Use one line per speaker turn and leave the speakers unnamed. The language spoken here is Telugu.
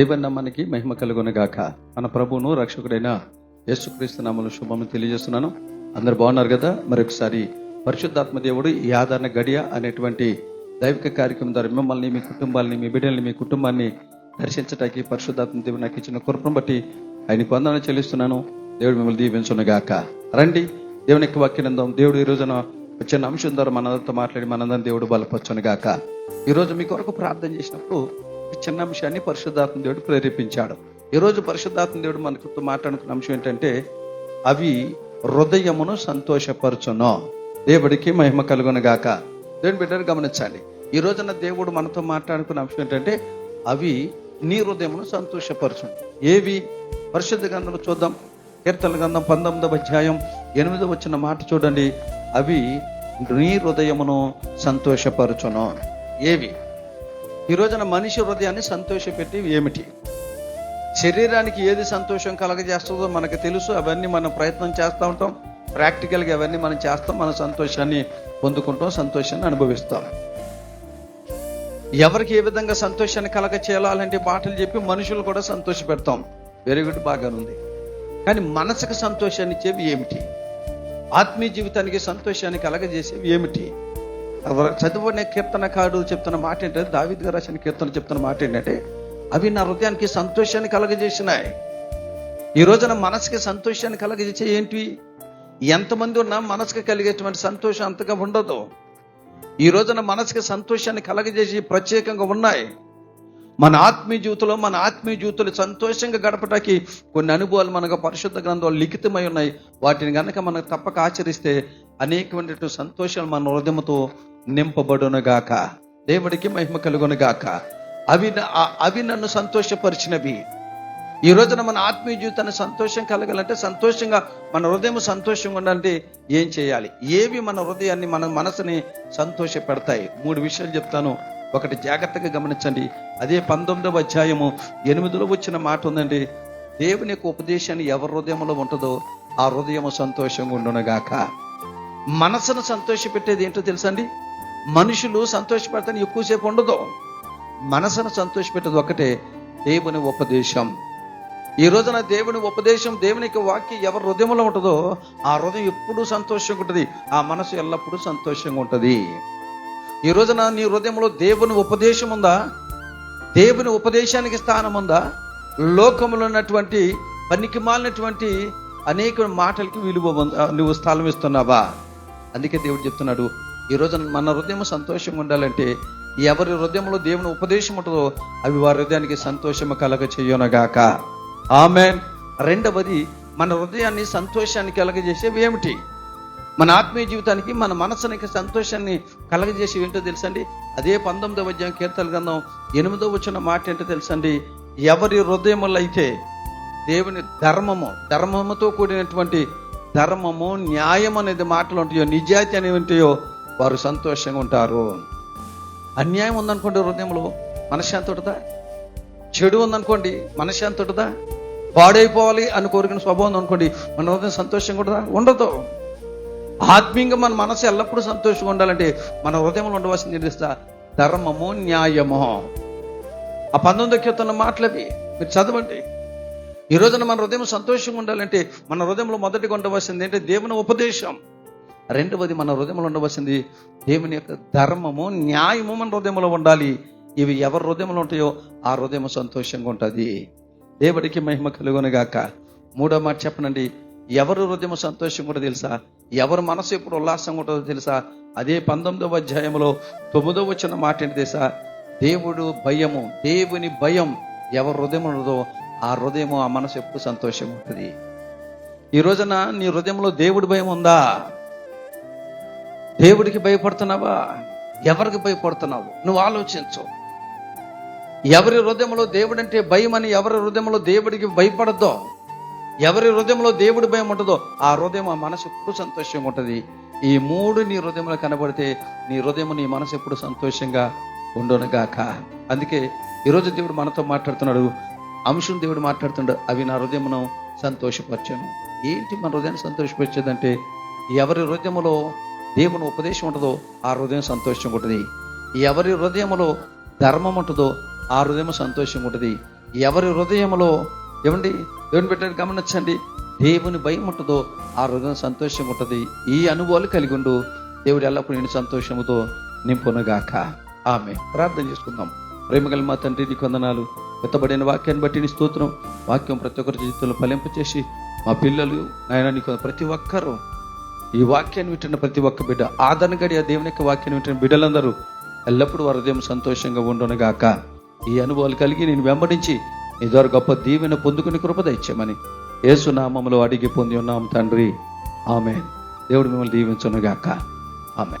దేవుని మనకి మహిమ కలుగునగాక. మన ప్రభువును రక్షకుడైన యేసుక్రీస్తు నామలు శుభము తెలియజేస్తున్నాను. అందరు బాగున్నారు కదా? మరొకసారి పరిశుద్ధాత్మ దేవుడు ఈ ఆదరణ గడియ అనేటువంటి దైవిక కార్యక్రమం ద్వారా మిమ్మల్ని మీ కుటుంబాలని మీ బిడ్డల్ని మీ కుటుంబాన్ని దర్శించడానికి పరిశుద్ధాత్మ దేవుడు నాకు ఇచ్చిన కృపను బట్టి ఆయన పొందాలని చెల్లిస్తున్నాను. దేవుడు మిమ్మల్ని దీవించునుగాక. రండి దేవుని యొక్క వాక్యనందం దేవుడు ఈ రోజున వచ్చిన అంశం ద్వారా మనందరితో మాట్లాడి మనందరం దేవుడు బలపరచునుగాక. ఈ రోజు మీ కొరకు ప్రార్థన చేసినప్పుడు చిన్న అంశాన్ని పరిశుద్ధాత్మ దేవుడు ప్రేరేపించాడు. ఈరోజు పరిశుద్ధాత్మ దేవుడు మనకు మాట్లాడుకున్న అంశం ఏంటంటే అవి హృదయమును సంతోషపరచును. దేవుడికి మహిమ కలుగును గాక. దేవుని బిడ్డను గమనించాలి. ఈ రోజున దేవుడు మనతో మాట్లాడుకున్న అంశం ఏంటంటే అవి నీ హృదయమును సంతోషపరచును. ఏవి? పరిశుద్ధ గ్రంథంలో చూద్దాం. కీర్తన గ్రంథం పంతొమ్మిదవ అధ్యాయం ఎనిమిదో వచ్చిన మాట చూడండి. అవి నీ హృదయమును సంతోషపరచును. ఏవి? ఈ రోజున మనిషి హృదయాన్ని సంతోషపెట్టి ఏమిటి? శరీరానికి ఏది సంతోషం కలగజేస్తుందో మనకు తెలుసు అవన్నీ మనం ప్రయత్నం చేస్తూ ఉంటాం. ప్రాక్టికల్గా అవన్నీ మనం చేస్తాం మన సంతోషాన్ని పొందుకుంటాం సంతోషాన్ని అనుభవిస్తాం. ఎవరికి ఏ విధంగా సంతోషాన్ని కలగ చేయాలంటే మాటలు చెప్పి మనుషులు కూడా సంతోష పెడతాం వెరీ గుడ్ బాగానే ఉంది. కానీ మనసుకు సంతోషాన్ని ఇచ్చేవి ఏమిటి? ఆత్మీయ జీవితానికి సంతోషాన్ని కలగజేసేవి ఏమిటి? చదువునే కీర్తనకారుడు చెప్తున్న మాట ఏంటంటే దావిద్ గారు రాసిన కీర్తన చెప్తున్న మాట ఏంటంటే అవి నా హృదయానికి సంతోషాన్ని కలగజేసినాయి. ఈ రోజున మనసుకి సంతోషాన్ని కలగజేసే ఏంటి ఎంతమంది ఉన్నా మనసుకు కలిగేటువంటి సంతోషం అంతగా ఉండదు. ఈ రోజున మనసుకి సంతోషాన్ని కలగజేసి ప్రత్యేకంగా ఉన్నాయి. మన ఆత్మీయ జీవితంలో మన ఆత్మీయ జీవితంలో సంతోషంగా గడపటానికి కొన్ని అనుభవాలు మనకు పరిశుద్ధ గ్రంథాలు లిఖితమై ఉన్నాయి. వాటిని కనుక మనం తప్పక ఆచరిస్తే అనేకమైనటువంటి సంతోషాలు మన హృదయంతో నింపబడునుగాక. దేవుడికి మహిమ కలుగునుగాక. అవి అవి నన్ను సంతోషపరిచినవి. ఈ రోజున మన ఆత్మీయ జీవితాన్ని సంతోషం కలగాలంటే సంతోషంగా మన హృదయం సంతోషంగా ఉండాలంటే ఏం చేయాలి? ఏవి మన హృదయాన్ని మన మనసుని సంతోష పెడతాయి మూడు విషయాలు చెప్తాను. ఒకటి జాగ్రత్తగా గమనించండి. అదే పంతొమ్మిదవ అధ్యాయము ఎనిమిదిలో వచ్చిన మాట ఉందండి. దేవుని యొక్క ఉపదేశాన్ని ఎవరి హృదయంలో ఉంటుందో ఆ హృదయము సంతోషంగా ఉండునగాక. మనసును సంతోషపెట్టేది ఏంటో తెలుసండి మనుషులు సంతోషపడతాను ఎక్కువసేపు ఉండదు. మనసును సంతోషపెట్టదు ఒకటే దేవుని ఉపదేశం. ఈ రోజున దేవుని ఉపదేశం దేవుని యొక్క వాక్యం ఎవరి హృదయంలో ఉంటుందో ఆ హృదయం ఎప్పుడూ సంతోషంగా ఉంటుంది. ఆ మనసు ఎల్లప్పుడూ సంతోషంగా ఉంటుంది. ఈ రోజున నీ హృదయంలో దేవుని ఉపదేశం ఉందా? దేవుని ఉపదేశానికి స్థానం ఉందా? లోకంలో ఉన్నటువంటి పనికి మాలినటువంటి అనేక మాటలకి విలువ నువ్వు స్థలం ఇస్తున్నావా? అందుకే దేవుడు చెప్తున్నాడు ఈ రోజున మన హృదయం సంతోషంగా ఉండాలంటే ఎవరి హృదయంలో దేవుని ఉపదేశం ఉంటుందో అవి వారి హృదయానికి సంతోషము కలగ చేయనగాక ఆమె రెండవది మన హృదయాన్ని సంతోషాన్ని కలగజేసేవి ఏమిటి? మన ఆత్మీయ జీవితానికి మన మనసునికి సంతోషాన్ని కలగజేసేవి ఏంటో తెలుసండి? అదే పంతొమ్మిదవ అధ్యాయం కీర్తన గ్రంథం ఎనిమిదో వచ్చిన మాట ఏంటో తెలుసండి? ఎవరి హృదయములు అయితే దేవుని ధర్మము ధర్మముతో కూడినటువంటి ధర్మము న్యాయం అనేది మాటలు ఉంటాయో నిజాయితీ అనేవి ఉంటాయో వారు సంతోషంగా ఉంటారు. అన్యాయం ఉందనుకోండి హృదయంలో మనశ్శాంతి ఉంటుందా? చెడు ఉందనుకోండి మనశ్శాంతి ఉంటుందా? పాడైపోవాలి అని కోరికన స్వభావం అనుకోండి మన హృదయం సంతోషంగా ఉంటుందా? ఉండదు. ఆత్మీయంగా మన మనసు ఎల్లప్పుడూ సంతోషంగా ఉండాలంటే మన హృదయంలో ఉండవలసింది తెలుస్తా ధర్మము న్యాయము. ఆ పంతొమ్మిది కీర్తన మాటలవి మీరు చదవండి. ఈ రోజున మన హృదయం సంతోషంగా ఉండాలంటే మన హృదయంలో మొదటిగా ఉండవలసింది ఏంటంటే దేవుని ఉపదేశం. రెండవది మన హృదయంలో ఉండవలసింది దేవుని యొక్క ధర్మము న్యాయము మన హృదయంలో ఉండాలి. ఇవి ఎవరి హృదయంలో ఉంటాయో ఆ హృదయం సంతోషంగా ఉంటుంది. దేవుడికి మహిమ కలుగునుగాక. మూడో మాట చెప్పనండి. ఎవరు హృదయం సంతోషంగా కూడా తెలుసా? ఎవరి మనసు ఎప్పుడు ఉల్లాసంగా ఉంటుందో తెలుసా? అదే పంతొమ్మిదవ అధ్యాయంలో తొమ్మిదవ వచ్చిన మాట ఏంటి తెలుసా? దేవుడు భయము దేవుని భయం ఎవరి హృదయం ఉండదో ఆ హృదయము ఆ మనసు ఎప్పుడు సంతోషంగా ఉంటుంది. ఈ రోజున నీ హృదయంలో దేవుడి భయం ఉందా? దేవుడికి భయపడుతున్నావా? ఎవరికి భయపడుతున్నావు? నువ్వు ఆలోచించు. ఎవరి హృదయంలో దేవుడు అంటే భయం అని ఎవరి హృదయంలో దేవుడికి భయపడద్దో ఎవరి హృదయంలో దేవుడి భయం ఉంటుందో ఆ హృదయం ఆ మనసు ఎప్పుడు సంతోషంగా ఉంటుంది. ఈ మూడు నీ హృదయంలో కనబడితే నీ హృదయం నీ మనసు ఎప్పుడు సంతోషంగా ఉండనుగాక అందుకే ఈరోజు దేవుడు మనతో మాట్లాడుతున్నాడు. అంశం దేవుడు మాట్లాడుతున్నాడు అవి నా హృదయమును సంతోషపరచాను. ఏంటి మన హృదయాన్ని సంతోషపరిచేదంటే ఎవరి హృదయములో దేవుని ఉపదేశం ఉంటుందో ఆ హృదయం సంతోషంగా ఉంటుంది. ఎవరి హృదయములో ధర్మం ఉంటుందో ఆ హృదయం సంతోషంగా ఉంటుంది. ఎవరి హృదయంలో ఏమండి? దేవుని పెట్టారు గమనించండి. దేవుని భయం ఉంటుందో ఆ హృదయం సంతోషంగా ఉంటుంది. ఈ అనుభవాలు కలిగి ఉండు. దేవుడు ఎల్లప్పుడూ నేను సంతోషముతో నింపునగాక. ఆమె ప్రార్థన చేసుకుందాం. ప్రేమగల మా తండ్రి నీ కొందనాలు ఎత్తబడిన వాక్యాన్ని బట్టి నీ స్తోత్రం. వాక్యం ప్రతి ఒక్కరి జీవితంలో ఫలింపచేసి మా పిల్లలు నాయన నీకు ప్రతి ఒక్కరూ ఈ వాక్యాన్ని వింటున్న ప్రతి ఒక్క బిడ్డ ఆదరణగడి ఆ దేవుని యొక్క వాక్యాన్ని వింటున్న బిడ్డలందరూ ఎల్లప్పుడూ వారి హృదయం సంతోషంగా ఉండునుగాక. ఈ అనుభవాలు కలిగి నేను వెంబడించి నీ ద్వారా గొప్ప దీవెన పొందుకుని కృపద ఇచ్చామని ఏసునామములో అడిగి పొంది ఉన్నాం తండ్రి. ఆమె దేవుడు మిమ్మల్ని దీవించునుగాక. ఆమె